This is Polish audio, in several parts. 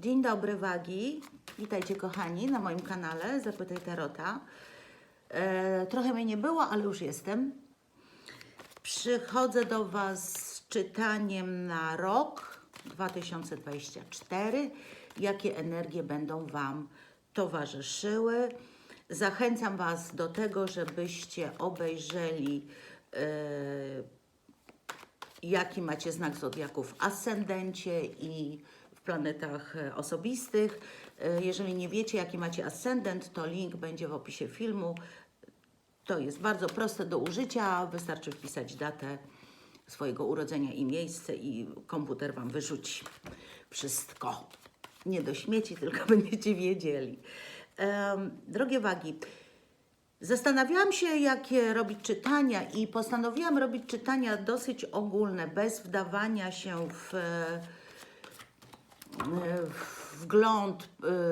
Dzień dobry, wagi. Witajcie, kochani, na moim kanale Zapytaj Tarota. E, trochę mnie nie było, ale już jestem. Przychodzę do Was z czytaniem na rok 2024. Jakie energie będą Wam towarzyszyły? Zachęcam Was do tego, żebyście obejrzeli. E, jaki macie znak zodiaku w ascendencie i w planetach e, osobistych. E, Jeżeli nie wiecie, jaki macie ascendent, to link będzie w opisie filmu. To jest bardzo proste do użycia. Wystarczy wpisać datę swojego urodzenia i miejsce i komputer Wam wyrzuci wszystko. Nie do śmieci, tylko będziecie wiedzieli. Em, drogie wagi, Zastanawiałam się, jakie robić czytania, i postanowiłam robić czytania dosyć ogólne, bez wdawania się w, e, w wgląd e,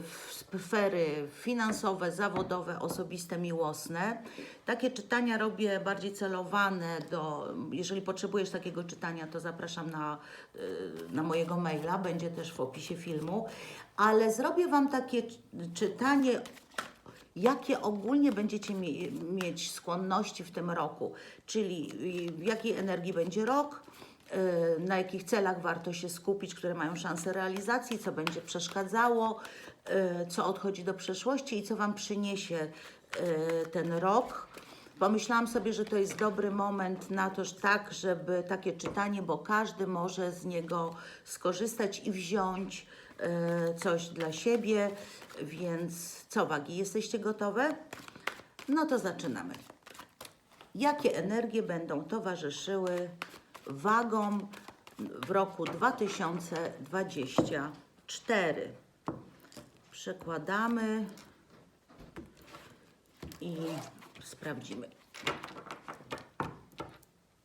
w sfery finansowe, zawodowe, osobiste, miłosne. Takie czytania robię bardziej celowane do, jeżeli potrzebujesz takiego czytania, to zapraszam na, e, na mojego maila, będzie też w opisie filmu, ale zrobię Wam takie czy- czytanie jakie ogólnie będziecie mie- mieć skłonności w tym roku, czyli w jakiej energii będzie rok, na jakich celach warto się skupić, które mają szansę realizacji, co będzie przeszkadzało, y, co odchodzi do przeszłości i co Wam przyniesie y, ten rok. Pomyślałam sobie, że to jest dobry moment na to, że tak, żeby takie czytanie, bo każdy może z niego skorzystać i wziąć coś dla siebie. Więc co, wagi, jesteście gotowe? No to zaczynamy. Jakie energie będą towarzyszyły wagom w roku 2024? Przekładamy i sprawdzimy.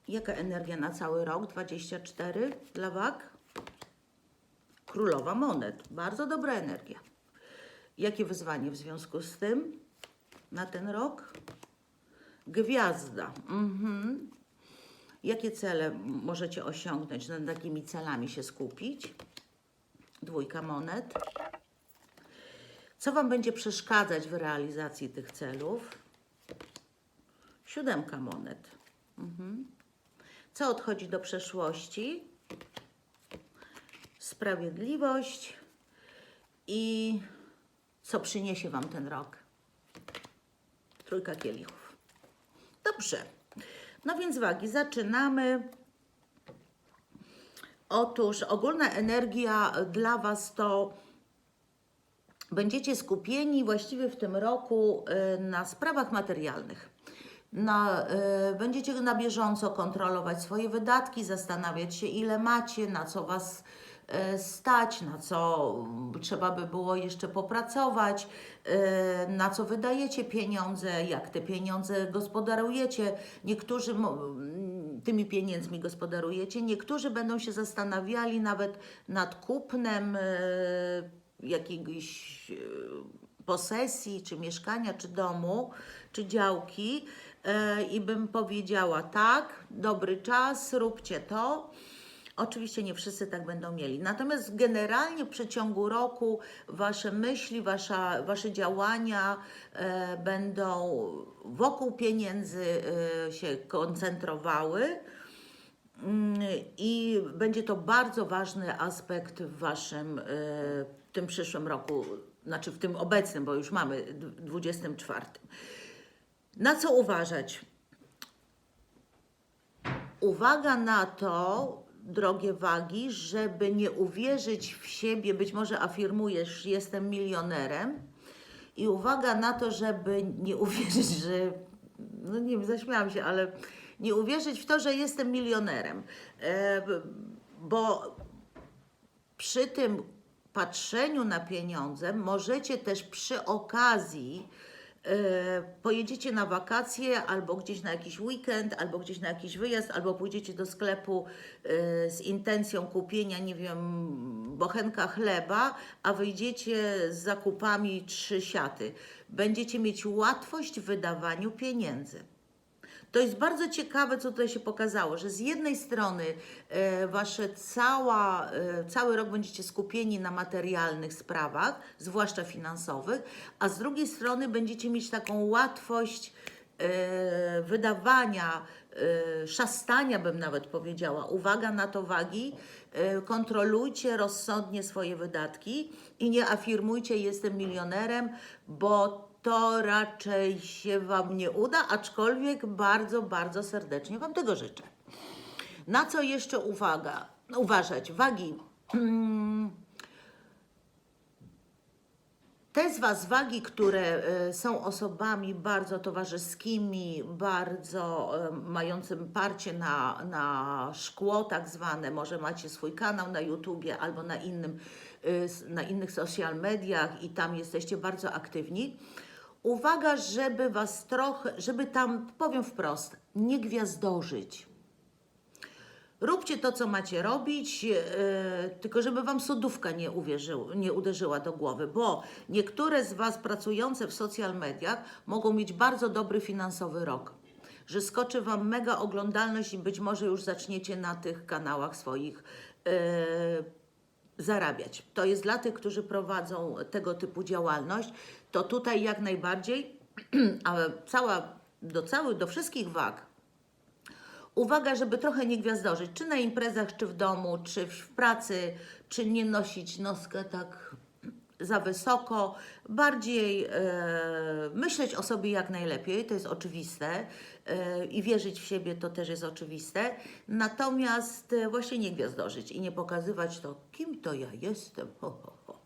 Jaka energia na cały rok 24 dla wag? Królowa monet. Bardzo dobra energia. Jakie wyzwanie w związku z tym na ten rok? Gwiazda. Mhm. Jakie cele możecie osiągnąć? Nad jakimi celami się skupić? Dwójka monet. Co Wam będzie przeszkadzać w realizacji tych celów? Siódemka monet. Mhm. Co odchodzi do przeszłości? Sprawiedliwość. I co przyniesie Wam ten rok? Trójka kielichów. Dobrze. No więc wagi, zaczynamy. Otóż ogólna energia dla Was to będziecie skupieni właściwie w tym roku y, na sprawach materialnych. Na, y, będziecie na bieżąco kontrolować swoje wydatki, zastanawiać się, ile macie, na co Was stać, na co trzeba by było jeszcze popracować, y, na co wydajecie pieniądze, jak te pieniądze gospodarujecie. Niektórzy tymi pieniędzmi gospodarujecie, niektórzy będą się zastanawiali nawet nad kupnem y, jakiejś e, posesji, czy mieszkania, czy domu, czy działki e, i bym powiedziała tak, dobry czas, róbcie to. Oczywiście nie wszyscy tak będą mieli. Natomiast generalnie w przeciągu roku Wasze myśli, wasza, Wasze działania e, będą wokół pieniędzy e, się koncentrowały. Mm, I będzie to bardzo ważny aspekt w Waszym e, tym przyszłym roku, znaczy w tym obecnym, bo już mamy d- 24. Na co uważać? Uwaga na to, drogie wagi, żeby nie uwierzyć w siebie, być może afirmujesz, jestem milionerem, i uwaga na to, żeby nie uwierzyć, że. No nie wiem, zaśmiałam się, ale nie uwierzyć w to, że jestem milionerem. E, bo przy tym patrzeniu na pieniądze możecie też przy okazji pojedziecie na wakacje albo gdzieś na jakiś weekend, albo gdzieś na jakiś wyjazd, albo pójdziecie do sklepu e, z intencją kupienia, nie wiem, bochenka chleba, a wyjdziecie z zakupami trzy siaty. Będziecie mieć łatwość w wydawaniu pieniędzy. To jest bardzo ciekawe, co tutaj się pokazało, że z jednej strony e, wasze cała, e, cały rok będziecie skupieni na materialnych sprawach, zwłaszcza finansowych, a z drugiej strony będziecie mieć taką łatwość e, wydawania, e, szastania, bym nawet powiedziała. Uwaga na to wagi. E, Kontrolujcie rozsądnie swoje wydatki i nie afirmujcie, jestem milionerem, bo to raczej się Wam nie uda, aczkolwiek bardzo, bardzo serdecznie Wam tego życzę. Na co jeszcze uwaga, uważać? Wagi. Te z Was wagi, które e, są osobami bardzo towarzyskimi, bardzo e, mającym parcie na, na szkło tak zwane, może macie swój kanał na YouTubie albo na, innym, e, na innych social mediach i tam jesteście bardzo aktywni. Uwaga, żeby Was trochę, żeby tam, powiem wprost, nie gwiazdorzyć. Róbcie to, co macie robić, yy, tylko żeby Wam sodówka nie, uwierzył, nie uderzyła do głowy, bo niektóre z Was pracujące w social mediach mogą mieć bardzo dobry finansowy rok, że skoczy Wam mega oglądalność i być może już zaczniecie na tych kanałach swoich yy, zarabiać. To jest dla tych, którzy prowadzą tego typu działalność, to tutaj jak najbardziej, ale cała, do całych, do wszystkich wag. Uwaga, żeby trochę nie gwiazdorzyć, czy na imprezach, czy w domu, czy w pracy, czy nie nosić noska tak za wysoko, bardziej e, myśleć o sobie jak najlepiej, to jest oczywiste e, i wierzyć w siebie to też jest oczywiste, natomiast e, właśnie nie gwiazdorzyć i nie pokazywać to, kim to ja jestem, ho, ho, ho.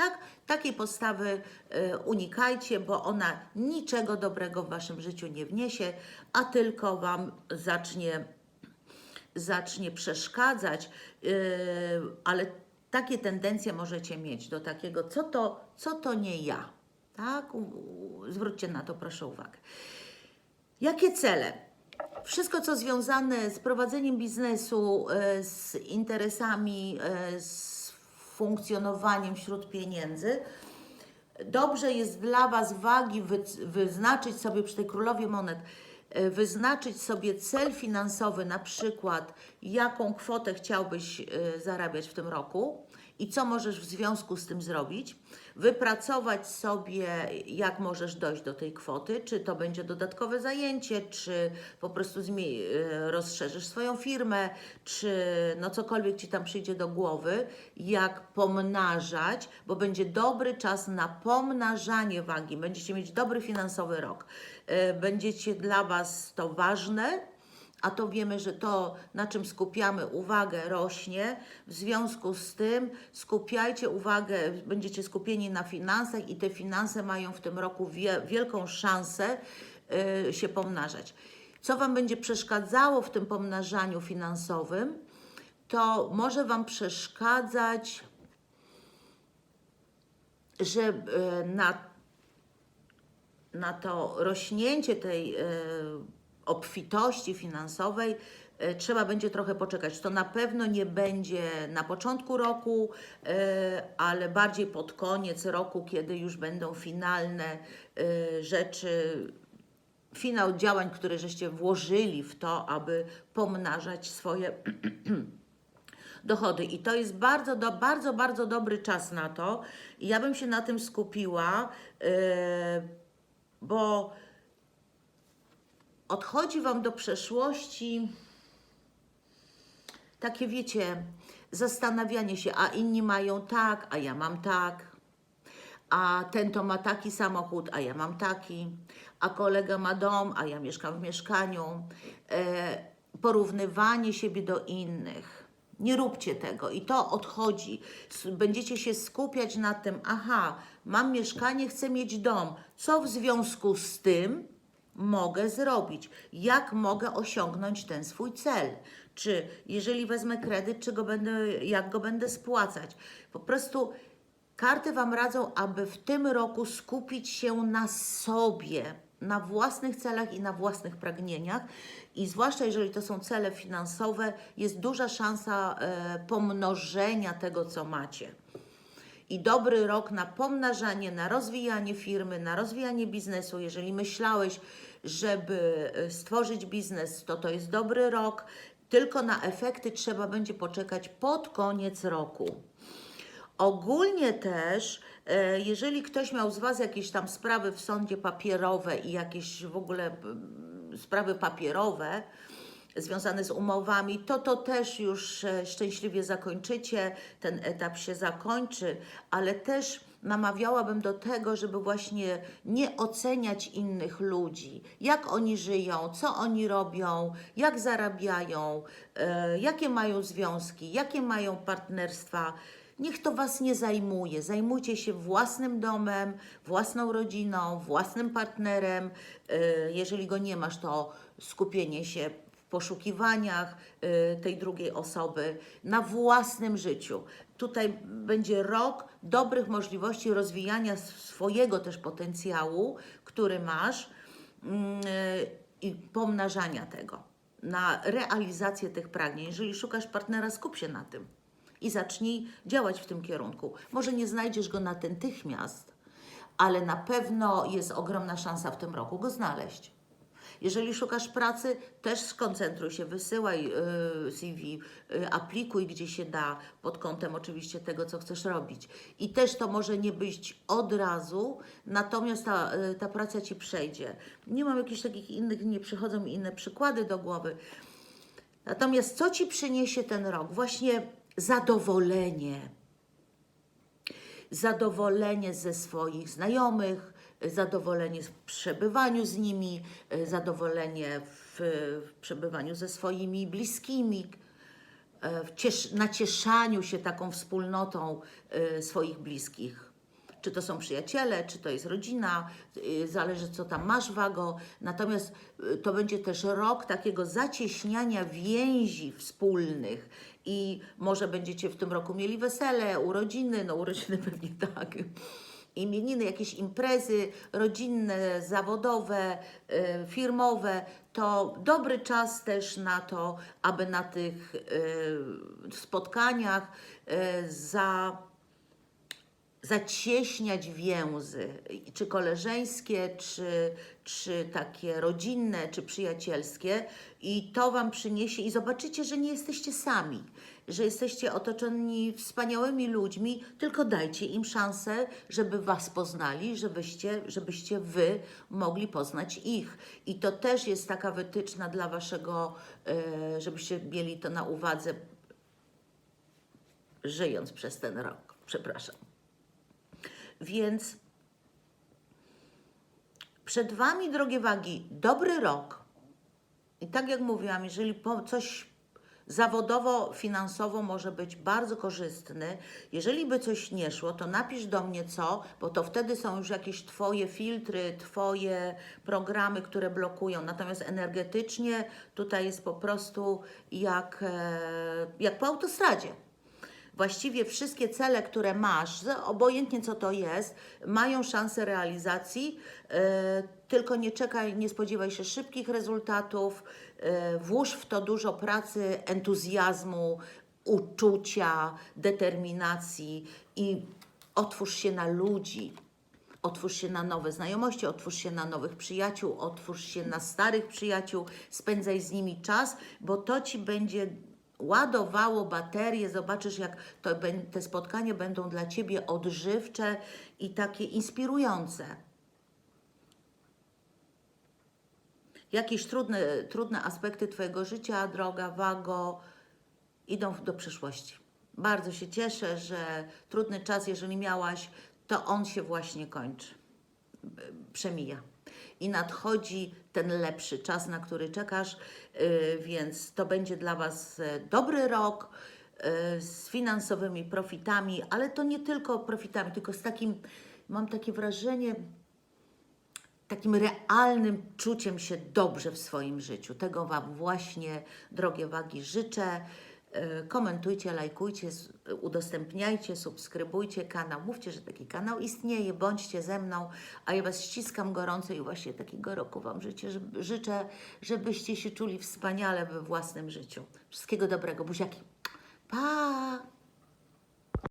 Tak? Takiej postawy e, unikajcie, bo ona niczego dobrego w Waszym życiu nie wniesie, a tylko Wam zacznie, zacznie przeszkadzać, yy, ale takie tendencje możecie mieć do takiego, co to, co to nie ja. Tak? Zwróćcie na to proszę uwagę. Jakie cele? Wszystko, co związane z prowadzeniem biznesu, e, z interesami, z funkcjonowaniem wśród pieniędzy, dobrze jest dla Was wagi wy, wyznaczyć sobie przy tej królowie monet, e, wyznaczyć sobie cel finansowy, na przykład jaką kwotę chciałbyś e, zarabiać w tym roku i co możesz w związku z tym zrobić, wypracować sobie, jak możesz dojść do tej kwoty, czy to będzie dodatkowe zajęcie, czy po prostu e, rozszerzysz swoją firmę, czy no cokolwiek Ci tam przyjdzie do głowy, jak pomnażać, bo będzie dobry czas na pomnażanie wagi, będziecie mieć dobry finansowy rok, E, będziecie dla Was to ważne, a to wiemy, że to, na czym skupiamy uwagę, rośnie. W związku z tym skupiajcie uwagę, będziecie skupieni na finansach i te finanse mają w tym roku wie, wielką szansę y, się pomnażać. Co Wam będzie przeszkadzało w tym pomnażaniu finansowym, to może Wam przeszkadzać, że y, na na to rośnięcie tej e, obfitości finansowej e, trzeba będzie trochę poczekać. To na pewno nie będzie na początku roku, e, ale bardziej pod koniec roku, kiedy już będą finalne e, rzeczy, finał działań, które żeście włożyli w to, aby pomnażać swoje dochody. I to jest bardzo, do, bardzo, bardzo dobry czas na to. I ja bym się na tym skupiła, bo odchodzi Wam do przeszłości takie, wiecie, zastanawianie się, a inni mają tak, a ja mam tak, a ten to ma taki samochód, a ja mam taki, a kolega ma dom, a ja mieszkam w mieszkaniu. E, porównywanie siebie do innych. Nie róbcie tego i to odchodzi. Będziecie się skupiać na tym, aha, mam mieszkanie, chcę mieć dom. Co w związku z tym mogę zrobić? Jak mogę osiągnąć ten swój cel? Czy jeżeli wezmę kredyt, czy go będę, jak go będę spłacać? Po prostu Karty Wam radzą, aby w tym roku skupić się na sobie, na własnych celach i na własnych pragnieniach. I zwłaszcza jeżeli to są cele finansowe, jest duża szansa e, pomnożenia tego, co macie. I dobry rok na pomnażanie, na rozwijanie firmy, na rozwijanie biznesu. Jeżeli myślałeś, żeby y, stworzyć biznes, to to jest dobry rok. Tylko na efekty trzeba będzie poczekać pod koniec roku. Ogólnie też, e, jeżeli ktoś miał z Was jakieś tam sprawy w sądzie papierowe i jakieś w ogóle sprawy papierowe związane z umowami, to to też już e, szczęśliwie zakończycie, ten etap się zakończy, ale też namawiałabym do tego, żeby właśnie nie oceniać innych ludzi, jak oni żyją, co oni robią, jak zarabiają, e, jakie mają związki, jakie mają partnerstwa. Niech to Was nie zajmuje. Zajmujcie się własnym domem, własną rodziną, własnym partnerem. E, Jeżeli go nie masz, to skupienie się poszukiwaniach e, tej drugiej osoby na własnym życiu. Tutaj będzie rok dobrych możliwości rozwijania swojego też potencjału, który masz mm, e, i pomnażania tego na realizację tych pragnień. Jeżeli szukasz partnera, skup się na tym i zacznij działać w tym kierunku. Może nie znajdziesz go natychmiast, ale na pewno jest ogromna szansa w tym roku go znaleźć. Jeżeli szukasz pracy, też skoncentruj się, wysyłaj y, CV, y, aplikuj gdzie się da, pod kątem oczywiście tego, co chcesz robić. I też to może nie być od razu, natomiast ta, y, ta praca ci przejdzie. Nie mam jakichś takich innych, nie przychodzą mi inne przykłady do głowy. Natomiast co ci przyniesie ten rok? Właśnie zadowolenie. Zadowolenie ze swoich znajomych, zadowolenie w przebywaniu z nimi, zadowolenie w, przebywaniu ze swoimi bliskimi, e, w ciesz, nacieszaniu się taką wspólnotą e, swoich bliskich. Czy to są przyjaciele, czy to jest rodzina, zależy co tam masz wago. Natomiast to będzie też rok takiego zacieśniania więzi wspólnych i może będziecie w tym roku mieli wesele, urodziny, no urodziny pewnie tak. Imieniny, jakieś imprezy rodzinne, zawodowe, y, firmowe, to dobry czas też na to, aby na tych y, spotkaniach y, za zacieśniać więzy, czy koleżeńskie, czy, czy takie rodzinne, czy przyjacielskie, i to Wam przyniesie, i zobaczycie, że nie jesteście sami, że jesteście otoczeni wspaniałymi ludźmi, tylko dajcie im szansę, żeby Was poznali, żebyście, żebyście Wy mogli poznać ich. I to też jest taka wytyczna dla Waszego, e, żebyście mieli to na uwadze, żyjąc przez ten rok. Przepraszam. Więc przed Wami, drogie wagi, dobry rok. I tak jak mówiłam, jeżeli coś zawodowo, finansowo może być bardzo korzystny, jeżeli by coś nie szło, to napisz do mnie co, bo to wtedy są już jakieś Twoje filtry, Twoje programy, które blokują. Natomiast energetycznie tutaj jest po prostu jak, e, jak po autostradzie właściwie wszystkie cele, które masz, obojętnie co to jest, mają szansę realizacji, e, tylko nie czekaj, nie spodziewaj się szybkich rezultatów, e, włóż w to dużo pracy, entuzjazmu, uczucia, determinacji i otwórz się na ludzi. Otwórz się na nowe znajomości, otwórz się na nowych przyjaciół, otwórz się na starych przyjaciół, spędzaj z nimi czas, bo to ci będzie ładowało baterie. Zobaczysz, jak to, te spotkania będą dla ciebie odżywcze i takie inspirujące. Jakieś trudne, trudne aspekty Twojego życia, droga Wago, idą do przyszłości. Bardzo się cieszę, że trudny czas, jeżeli miałaś, to on się właśnie kończy, przemija. I nadchodzi ten lepszy czas, na który czekasz, yy, więc to będzie dla Was e, dobry rok yy, z finansowymi profitami, ale to nie tylko profitami, tylko z takim, mam takie wrażenie, takim realnym czuciem się dobrze w swoim życiu. Tego Wam właśnie, drogie wagi, życzę. E, Komentujcie, lajkujcie, udostępniajcie, subskrybujcie kanał. Mówcie, że taki kanał istnieje, bądźcie ze mną, a ja Was ściskam gorąco i właśnie takiego roku Wam życzę, życzę, żebyście się czuli wspaniale we własnym życiu. Wszystkiego dobrego, buziaki. Pa!